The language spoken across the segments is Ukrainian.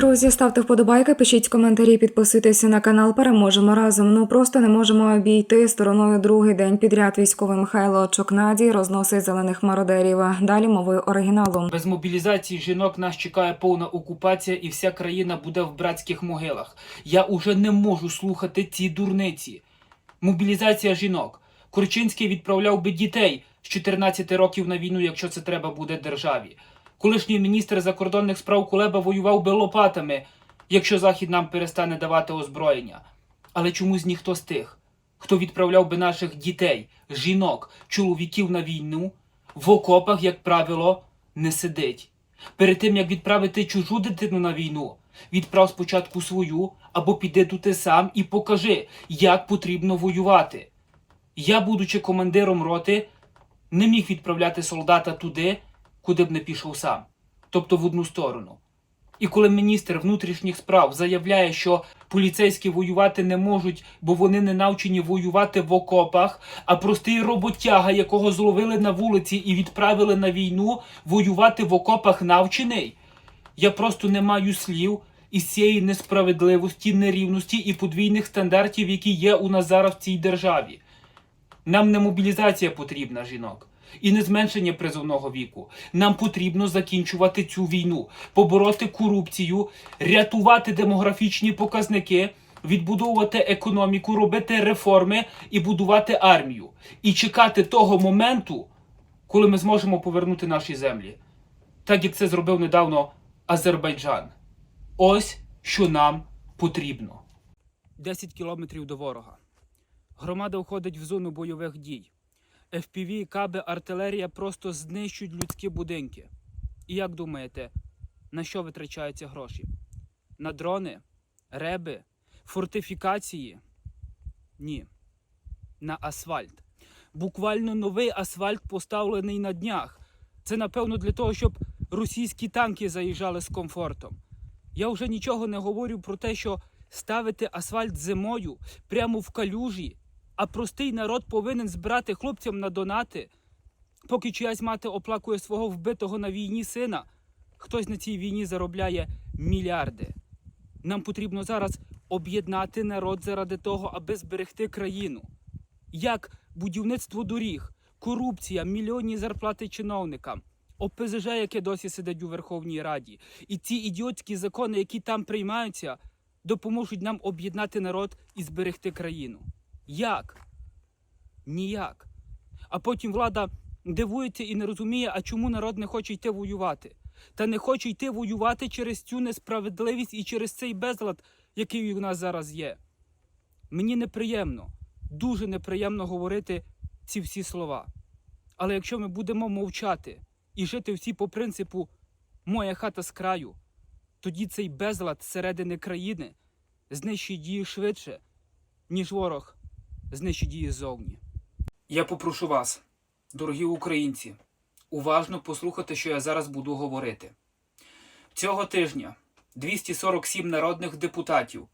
Друзі, ставте вподобайки, пишіть коментарі, підписуйтеся на канал. Переможемо разом. Ну просто не можемо обійти стороною другий день підряд. Військовий Михайло Чокнаді розносить зелених мародерів. Далі мовою оригіналу. Без мобілізації жінок нас чекає повна окупація, і вся країна буде в братських могилах. Я уже не можу слухати ці дурниці. Мобілізація жінок. Корчинський відправляв би дітей з 14 років на війну, якщо це треба буде державі. Колишній міністр закордонних справ Кулеба воював би лопатами, якщо Захід нам перестане давати озброєння. Але чомусь ніхто з тих, хто відправляв би наших дітей, жінок, чоловіків на війну, в окопах, як правило, не сидить. Перед тим як відправити чужу дитину на війну, відправ спочатку свою або піди туди сам і покажи, як потрібно воювати. Я, будучи командиром роти, не міг відправляти солдата туди, куди б не пішов сам, тобто в одну сторону. І коли міністр внутрішніх справ заявляє, що поліцейські воювати не можуть, бо вони не навчені воювати в окопах, а простий роботяга, якого зловили на вулиці і відправили на війну, воювати в окопах навчений, я просто не маю слів із цієї несправедливості, нерівності і подвійних стандартів, які є у нас зараз в цій державі. Нам не мобілізація потрібна, жінок, і не зменшення призовного віку. Нам потрібно закінчувати цю війну, побороти корупцію, рятувати демографічні показники, відбудовувати економіку, робити реформи і будувати армію. І чекати того моменту, коли ми зможемо повернути наші землі. Так як це зробив недавно Азербайджан. Ось що нам потрібно. 10 кілометрів до ворога. Громада входить в зону бойових дій. FPV, каби, артилерія просто знищують людські будинки. І як думаєте, на що витрачаються гроші? На дрони, реби, фортифікації? Ні. На асфальт. Буквально новий асфальт поставлений на днях. Це напевно для того, щоб російські танки заїжджали з комфортом. Я вже нічого не говорю про те, що ставити асфальт зимою прямо в калюжі, а простий народ повинен збирати хлопцям на донати, поки чиясь мати оплакує свого вбитого на війні сина. Хтось на цій війні заробляє мільярди. Нам потрібно зараз об'єднати народ заради того, аби зберегти країну. Як будівництво доріг, корупція, мільйонні зарплати чиновникам, ОПЗЖ, яке досі сидить у Верховній Раді, і ці ідіотські закони, які там приймаються, допоможуть нам об'єднати народ і зберегти країну. Як? Ніяк. А потім влада дивується і не розуміє, а чому народ не хоче йти воювати. Та не хоче йти воювати через цю несправедливість і через цей безлад, який у нас зараз є. Мені неприємно, дуже неприємно говорити ці всі слова. Але якщо ми будемо мовчати і жити всі по принципу моя хата з краю, тоді цей безлад зсередини країни знищить її швидше, ніж ворог знищить її ззовні. Я попрошу вас, дорогі українці, уважно послухати, що я зараз буду говорити. Цього тижня 247 народних депутатів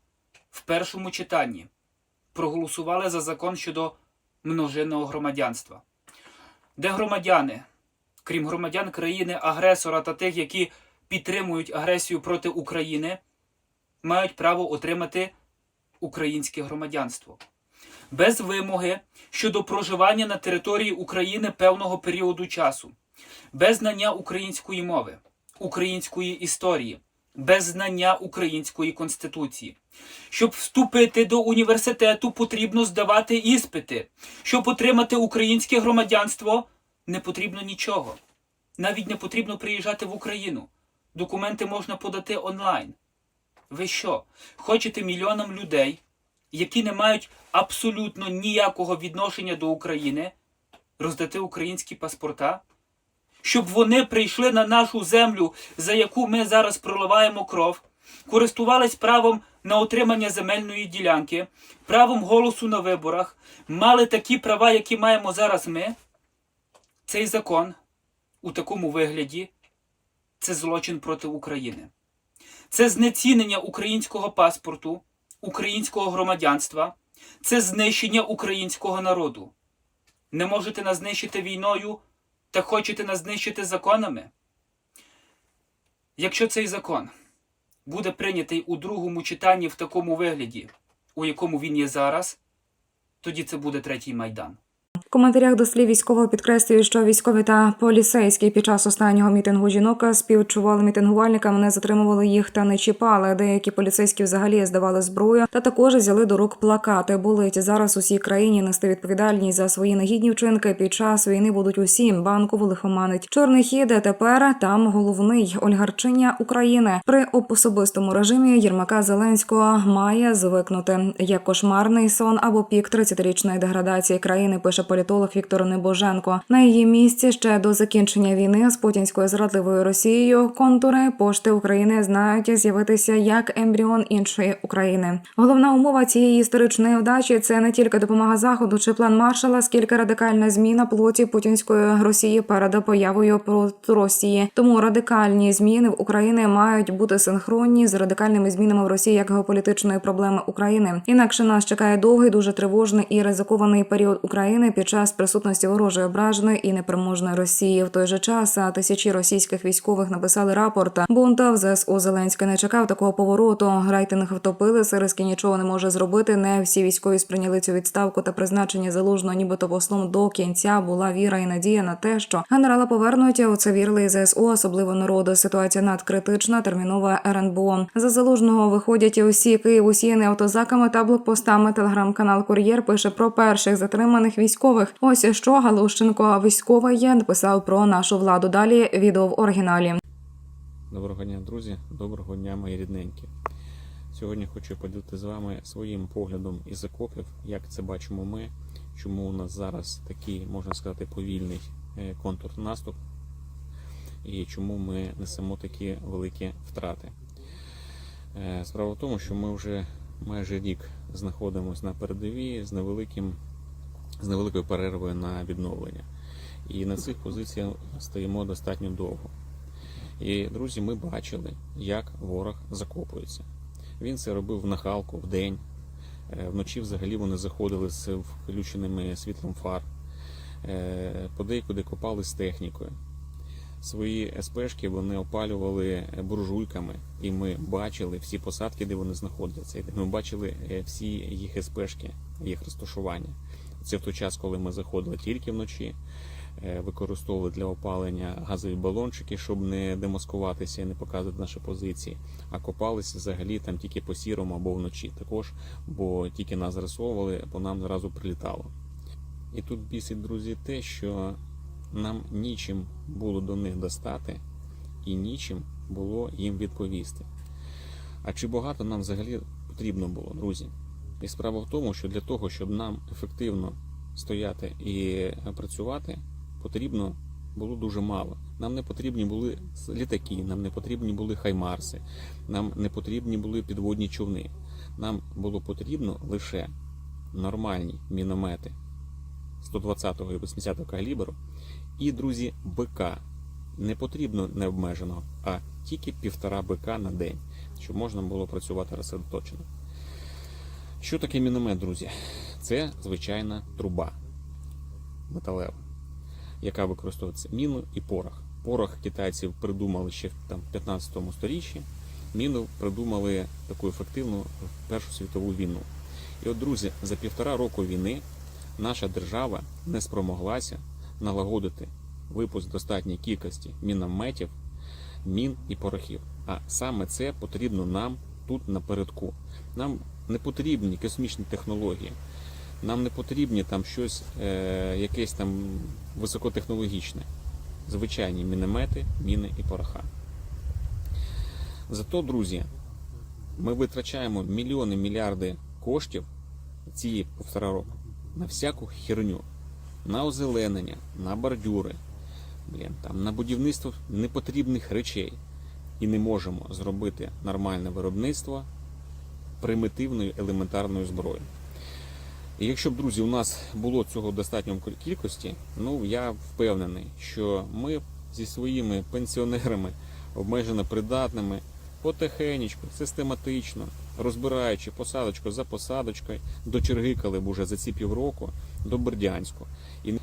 в першому читанні проголосували за закон щодо множинного громадянства, де громадяни, крім громадян країни-агресора та тих, які підтримують агресію проти України, мають право отримати українське громадянство без вимоги щодо проживання на території України певного періоду часу, без знання української мови, української історії, без знання української конституції. Щоб вступити до університету, потрібно здавати іспити. Щоб отримати українське громадянство, не потрібно нічого. Навіть не потрібно приїжджати в Україну. Документи можна подати онлайн. Ви що, хочете мільйонам людей, які не мають абсолютно ніякого відношення до України, роздати українські паспорта? Щоб вони прийшли на нашу землю, за яку ми зараз проливаємо кров, користувались правом на отримання земельної ділянки, правом голосу на виборах, мали такі права, які маємо зараз ми, цей закон у такому вигляді це злочин проти України. Це знецінення українського паспорту, українського громадянства, це знищення українського народу. Не можете нас знищити війною, та хочете нас знищити законами? Якщо цей закон буде прийнятий у другому читанні в такому вигляді, у якому він є зараз, тоді це буде третій майдан. В коментарях до слів військового підкреслюють, що військові та поліцейські під час останнього мітингу жінок співчували мітингувальникам, не затримували їх та не чіпали. Деякі поліцейські взагалі здавали зброю та також взяли до рук плакати. Болить зараз усій країні нести відповідальність за свої негідні вчинки. Під час війни будуть усі банкову лихоманить. Чорний хід тепер там головний ольгарчиня України при особистому режимі Єрмака Зеленського має звикнути як кошмарний сон або пік 30-річної деградації країни. Пише політолог Віктор Небоженко. На її місці ще до закінчення війни з путінською зрадливою Росією контури пошти України знають з'явитися як ембріон іншої України. Головна умова цієї історичної вдачі це не тільки допомога заходу чи план маршала, скільки радикальна зміна плоті путінської Росії перед появою Росії. Тому радикальні зміни в Україні мають бути синхронні з радикальними змінами в Росії як геополітичної проблеми України. Інакше нас чекає довгий, дуже тривожний і ризикований період України під час присутності ворожої ображеної і непереможної Росії. В той же час тисячі російських військових написали рапорт. Бунта в ЗСУ Зеленський не чекав такого повороту. Рейтинг втопили. Сириський нічого не може зробити. Не всі військові сприйняли цю відставку та призначення залужного, нібито послом до кінця була віра і надія на те, що генерала повернуть. У це вірили і ЗСУ, особливо народу. Ситуація надкритична. Термінова РНБО. За залужного виходять усі Київ усіяні автозаками та блокпостами. Телеграм-канал Кур'єр пише про перших затриманих військових. Ось що Галущенко військовий є написав про нашу владу. Далі відео в оригіналі. Доброго дня, друзі, доброго дня, мої рідненькі. Сьогодні хочу поділити з вами своїм поглядом із окопів, як це бачимо ми, чому у нас зараз такий, можна сказати, повільний е, контрнаступ, і чому ми несемо такі великі втрати. Е, Справа в тому, що ми вже майже рік знаходимося на передовій з невеликим, з невеликою перервою на відновлення. І на цих позиціях стоїмо достатньо довго. І, друзі, ми бачили, як ворог закопується. Він це робив в нахалку в день. Е, Вночі взагалі вони заходили з включеними світлом фар, Е, подейкуди копали з технікою. Свої СПшки вони опалювали буржуйками, і ми бачили всі посадки, де вони знаходяться. Ми бачили е, всі їх СПшки, їх розташування. Це в той час, коли ми заходили тільки вночі е, використовували для опалення газові балончики, щоб не демаскуватися і не показувати наші позиції, а копалися взагалі там тільки по сірому або вночі також, бо тільки нас зрисовували, по нам зразу прилітало. І тут бісить, друзі, те, що нам нічим було до них достати і нічим було їм відповісти. А чи багато нам взагалі потрібно було, друзі? І справа в тому, що для того, щоб нам ефективно стояти і працювати, потрібно було дуже мало. Нам не потрібні були літаки, нам не потрібні були хаймарси, нам не потрібні були підводні човни. Нам було потрібно лише нормальні міномети 120-го і 80-го калібру і, друзі, БК. Не потрібно необмеженого, а тільки півтора БК на день, щоб можна було працювати розсредоточено. Що таке міномет, друзі? Це звичайна труба металева, яка використовується міну і порох. Порох китайців придумали ще в 15 сторіччі, міну придумали таку ефективну Першу світову війну. І от, друзі, за півтора року війни наша держава не спромоглася налагодити випуск достатньої кількості мінометів, мін і порохів. А саме це потрібно нам тут напередку. Нам не потрібні космічні технології. Нам не потрібні там щось, е, якесь там високотехнологічне. Звичайні міномети, міни і пороха. Зато, друзі, ми витрачаємо мільйони мільярди коштів цієї півтора року на всяку херню, на озеленення, на бордюри, блін, там, на будівництво непотрібних речей. І не можемо зробити нормальне виробництво примітивною елементарною зброєю. І якщо б, друзі, у нас було цього достатньо кількості, ну я впевнений, що ми зі своїми пенсіонерами, обмежено придатними, потихенечку, систематично, розбираючи посадочку за посадочкою, дочергикали б уже за ці півроку до Бердянську. І,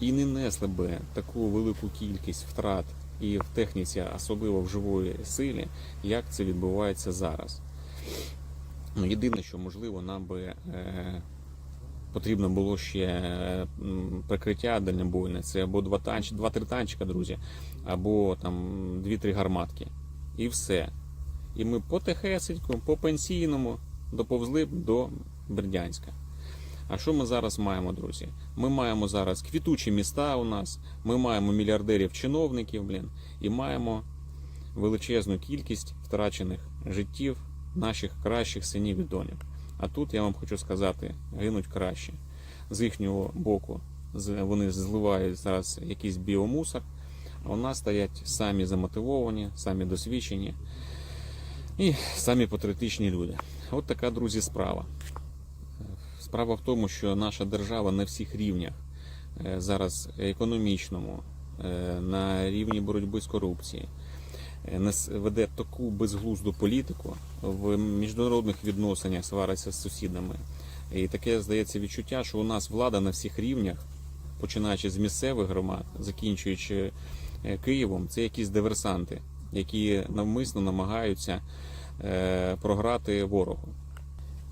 і не несли б таку велику кількість втрат і в техніці, особливо в живої силі, як це відбувається зараз. Ну, єдине, що можливо, нам би е, потрібно було ще е, прикриття дальнобойне. Це або два танч, два-три танчика, друзі, або там дві-три гарматки. І все. І ми потихесеньку, по пенсійному доповзли б до Бердянська. А що ми зараз маємо, друзі? Ми маємо зараз квітучі міста у нас, ми маємо мільярдерів-чиновників, блін, і маємо величезну кількість втрачених життів наших кращих синів і доньок. А тут я вам хочу сказати, гинуть краще. З їхнього боку вони зливають зараз якийсь біомусор, а у нас стоять самі замотивовані, самі досвідчені і самі патріотичні люди. От така, друзі, справа. Справа в тому, що наша держава на всіх рівнях е, зараз економічному, е, на рівні боротьби з корупцією, веде таку безглузду політику в міжнародних відносинах свариться з сусідами. І таке здається відчуття, що у нас влада на всіх рівнях, починаючи з місцевих громад, закінчуючи е, Києвом, це якісь диверсанти, які навмисно намагаються е, програти ворогу.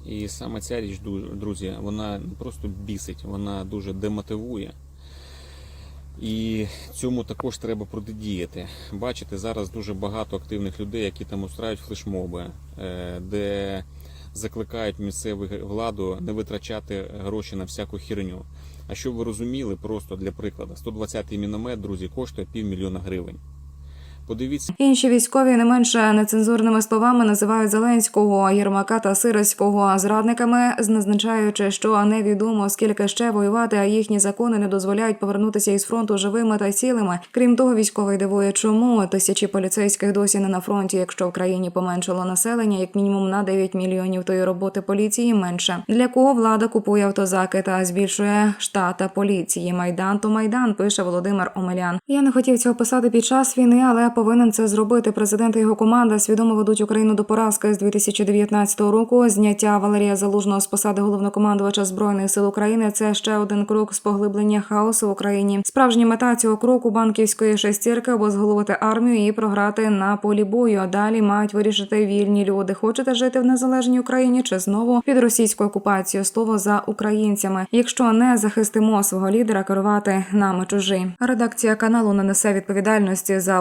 І саме ця річ, друзі, вона не просто бісить, вона дуже демотивує. І цьому також треба протидіяти. Бачите, зараз дуже багато активних людей, які там устраюють флешмоби, е, де закликають місцеву владу не витрачати гроші на всяку херню. А щоб ви розуміли, просто для прикладу, 120-й міномет, друзі, коштує півмільйона гривень. Подивіться, Інші військові не менше нецензурними словами називають Зеленського, Єрмака та Сирського зрадниками, зазначаючи, що невідомо скільки ще воювати, а їхні закони не дозволяють повернутися із фронту живими та цілими. Крім того, військовий дивує, чому тисячі поліцейських досі не на фронті, якщо в країні поменшало населення, як мінімум на 9 мільйонів, то й роботи поліції менше. Для кого влада купує автозаки та збільшує штата поліції? Майдан то майдан, пише Володимир Омелян. Я не хотів цього писати під час війни, але повинен це зробити. Президент і його команда свідомо ведуть Україну до поразки з 2019 року. Зняття Валерія Залужного з посади головнокомандувача збройних сил України це ще один крок з поглиблення хаосу в Україні. Справжня мета цього кроку банківської шестірки обезголовити армію і програти на полі бою. А далі мають вирішити вільні люди. Хочете жити в незалежній Україні чи знову під російською окупацією? Слово за українцями. Якщо не захистимо свого лідера, керувати нами чужі. Редакція каналу не несе відповідальності за